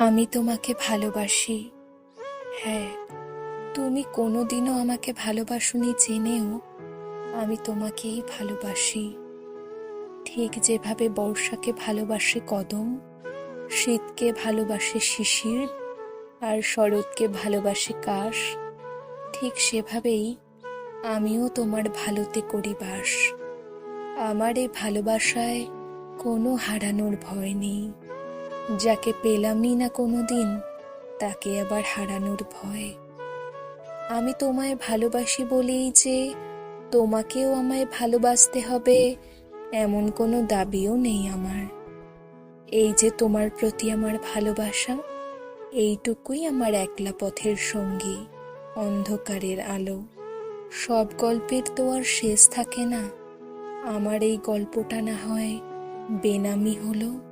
আমি তোমাকে ভালোবাসি। হ্যাঁ তুমি কোনোদিনও আমাকে ভালোবাসুনি জেনেও আমি তোমাকেই ভালোবাসি। ঠিক যেভাবে বর্ষাকে ভালোবাসে কদম, শীতকে ভালোবাসে শিশির, আর শরৎকে ভালোবাসে কাশ, ঠিক সেভাবেই আমিও তোমার ভালোতে করি বাস। আমার এই ভালোবাসায় কোনো হারানোর ভয় নেই। যাকে পেলামই না কোনো দিন তাকে আবার হারানোর ভয়। আমি তোমায় ভালোবাসি বলেই যে তোমাকেও আমায় ভালোবাসতে হবে, এমন কোনো দাবিও নেই আমার। এই যে তোমার প্রতি আমার ভালোবাসা, এইটুকুই আমার একলা পথের সঙ্গী, অন্ধকারের আলো। সব গল্পের তো আর শেষ থাকে না। আমার এই গল্পটা না হয় বেনামি হলো।